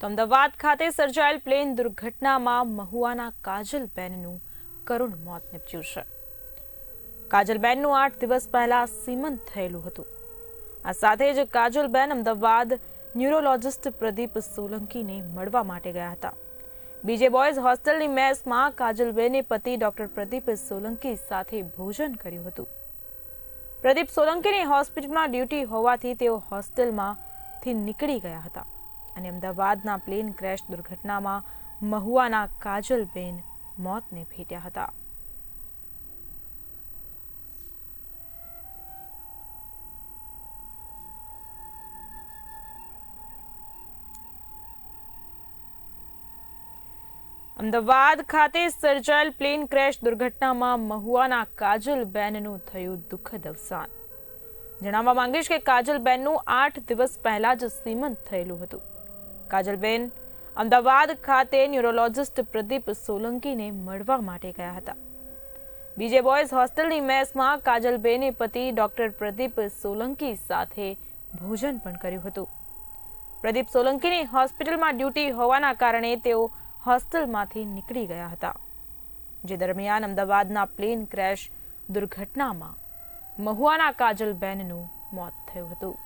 તો અમદાવાદ ખાતે સર્જાયેલ પ્લેન દુર્ઘટનામાં મહુવાના કાજલબેનનું કરુણ મોત નીપજ્યું છે. કાજલબેનનું આઠ દિવસ પહેલા સીમંત થયેલું હતું. આ સાથે જ કાજલબેન અમદાવાદ ન્યુરોલોજિસ્ટ પ્રદીપ સોલંકીને મળવા માટે ગયા હતા. બીજે બોયઝ હોસ્ટેલની મેસમાં કાજલબેને પતિ ડોક્ટર પ્રદીપ સોલંકી સાથે ભોજન કર્યું હતું. પ્રદીપ સોલંકીની હોસ્પિટલમાં ડ્યુટી હોવાથી તેઓ હોસ્ટેલમાંથી નીકળી ગયા હતા. અને અમદાવાદના પ્લેન ક્રેશ દુર્ઘટનામાં મહુવાના કાજલબેન મોતને ભેટ્યા હતા. અમદાવાદ ખાતે સર્જાયેલ પ્લેન ક્રેશ દુર્ઘટનામાં મહુવાના કાજલબેનનું થયું દુઃખદ અવસાન. જણાવવા માંગીશ કે કાજલબેનનું આઠ દિવસ પહેલા જ સીમંત થયેલું હતું. કાજલબેન અમદાવાદ ખાતે ન્યુરોલોજિસ્ટ પ્રદીપ સોલંકીને મળવા માટે ગયા હતા. બીજે બોયઝ હોસ્ટેલની મેસમાં કાજલબેને પતિ ડોક્ટર પ્રદીપ સોલંકી સાથે ભોજન પણ કર્યું હતું. પ્રદીપ સોલંકીની હોસ્પિટલમાં ડ્યુટી હોવાના કારણે તેઓ હોસ્ટેલમાંથી નીકળી ગયા હતા, જે દરમિયાન અમદાવાદના પ્લેન ક્રેશ દુર્ઘટનામાં મહુવાના કાજલબેનનું મોત થયું હતું.